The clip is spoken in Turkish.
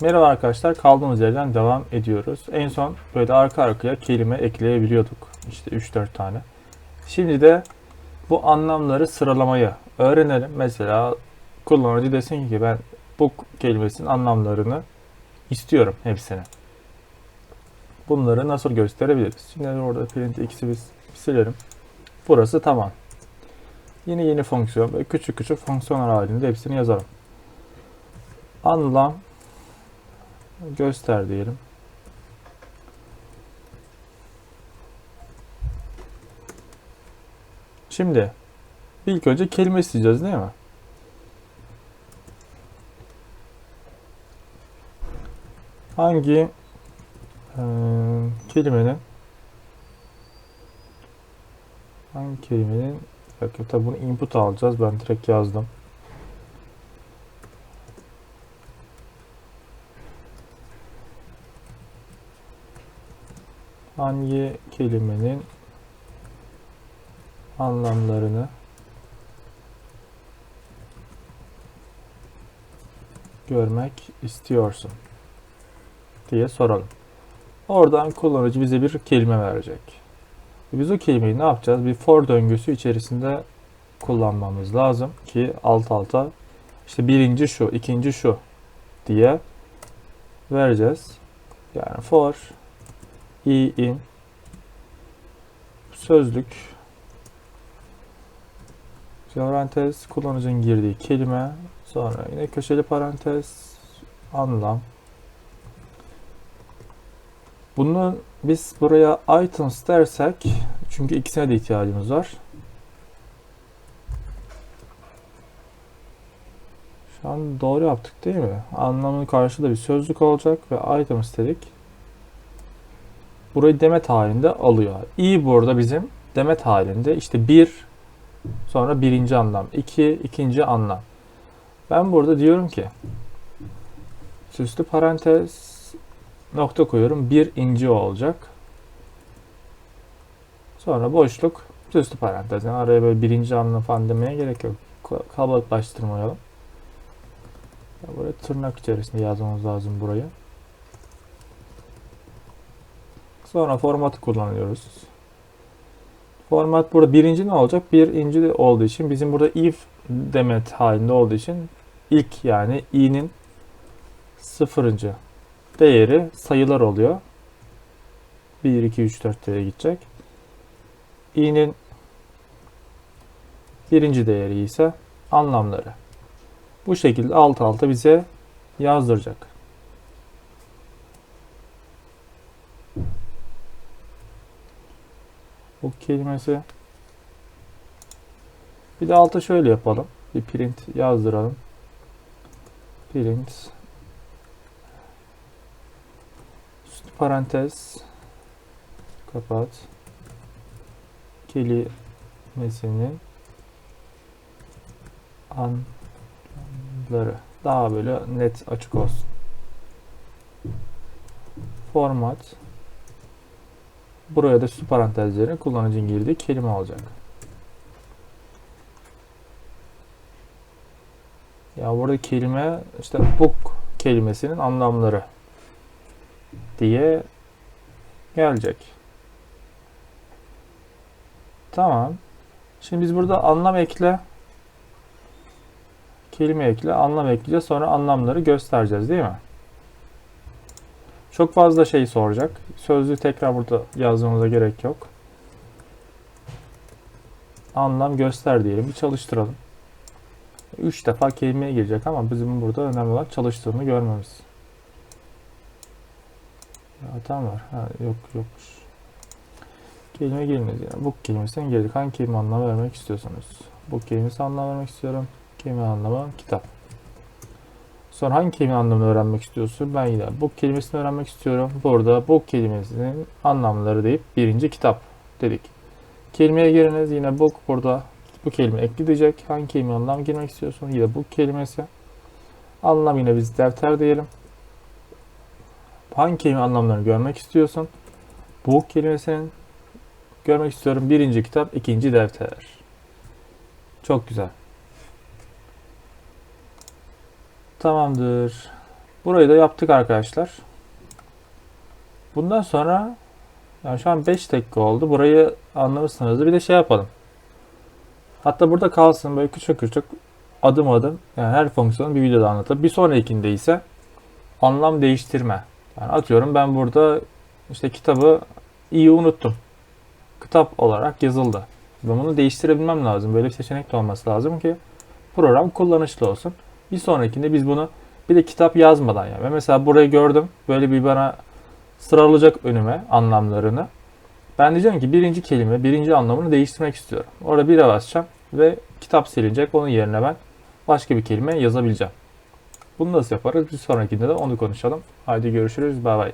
Merhaba arkadaşlar, kaldığımız yerden devam ediyoruz. En son böyle arka arkaya kelime ekleyebiliyorduk. İşte 3-4 tane. Şimdi de bu anlamları sıralamayı öğrenelim. Mesela kullanıcı desin ki ben bu kelimesinin anlamlarını istiyorum hepsini. Bunları nasıl gösterebiliriz? Şimdi orada print x'i biz silelim. Burası tamam. Yine yeni fonksiyon ve küçük küçük fonksiyonlar halinde hepsini yazalım. Anlam göster diyelim. Şimdi ilk önce kelime isteyeceğiz değil mi? Hangi eee, kelimenin hangi kelimenin dakika tabi bunu input alacağız ben direkt yazdım. Hangi kelimenin anlamlarını görmek istiyorsun diye soralım. Oradan kullanıcı bize bir kelime verecek. Biz o kelimeyi ne yapacağız? Bir for döngüsü içerisinde kullanmamız lazım ki alt alta işte birinci şu, ikinci şu diye vereceğiz. Yani for i in sözlük parantez kullanıcının girdiği kelime sonra yine köşeli parantez anlam bunu biz buraya items dersek çünkü ikisine de ihtiyacımız var. Şu an doğru yaptık değil mi? Anlamın karşılığı bir sözlük olacak ve items dedik. Burayı demet halinde alıyor. i burada bizim demet halinde işte bir sonra birinci anlam, iki ikinci anlam. Ben burada diyorum ki süslü parantez nokta koyuyorum. Bir inci olacak. Sonra boşluk süslü parantez. Yani araya böyle birinci anlam falan demeye gerek yok. Kalabalıklaştırmayalım. Buraya tırnak içerisinde yazmamız lazım burayı. Sonra formatı kullanıyoruz. Format burada birinci ne olacak? Bir inci de olduğu için bizim burada if demet halinde olduğu için ilk yani i'nin sıfırıncı değeri sayılar oluyor. 1, 2, 3, 4 diye gidecek. i'nin birinci değeri ise anlamları. Bu şekilde alt alta bize yazdıracak. Bu kelimesi. Bir de alta şöyle yapalım. Bir print yazdıralım. Print parantez kapat kelimesinin anları daha böyle net açık olsun. Format Buraya da süs parantezlerine kullanıcının girdiği kelime olacak. Ya burada kelime işte book kelimesinin anlamları diye gelecek. Tamam. Şimdi biz burada anlam ekle kelime ekle, anlam ekleyeceğiz. Sonra anlamları göstereceğiz değil mi? Çok fazla şey soracak. Sözlüğü tekrar burada yazmamıza gerek yok. Anlam göster diyelim. Bir çalıştıralım. 3 defa kelimeye girecek ama bizim burada önemli olan çalıştığını görmemiz. Hata var. Ha, yok yokmuş. Kelime girmedi. Yani bu kelimesinden girdik. Hangi kelime anlamı vermek istiyorsanız. Bu kelimesi anlam vermek istiyorum. Kelime anlamı kitap. Sonra hangi kelime anlamını öğrenmek istiyorsun? Ben yine bu kelimesini öğrenmek istiyorum. Burada bu kelimesinin anlamları deyip birinci kitap dedik. Kelimeye giriniz yine book burada bu kelime ekleyecek. Hangi kelime anlam girmek istiyorsun? Yine bu kelimesi. Anlam yine biz defter diyelim. Hangi kelime anlamlarını görmek istiyorsun? Bu kelimesinin görmek istiyorum. Birinci kitap, ikinci defter. Çok güzel. Tamamdır. Burayı da yaptık arkadaşlar. Bundan sonra yani şu an 5 dakika oldu. Burayı anlamışsınızdır. Bir de şey yapalım. Hatta burada kalsın böyle küçük küçük adım adım yani her fonksiyonu bir videoda anlatıp bir sonrakinde ise anlam değiştirme. Yani atıyorum ben burada işte kitabı iyi unuttum. Kitap olarak yazıldı. Ben bunu değiştirebilmem lazım. Böyle bir seçenek de olması lazım ki program kullanışlı olsun. Bir sonrakinde biz bunu bir de kitap yazmadan yani. Ben mesela burayı gördüm. Böyle bir bana sıralayacak önüme anlamlarını. Ben diyeceğim ki birinci kelime, birinci anlamını değiştirmek istiyorum. Orada bire basacağım ve kitap silinecek. Onun yerine ben başka bir kelime yazabileceğim. Bunu nasıl yaparız? Bir sonrakinde de onu konuşalım. Haydi görüşürüz. Bay bay.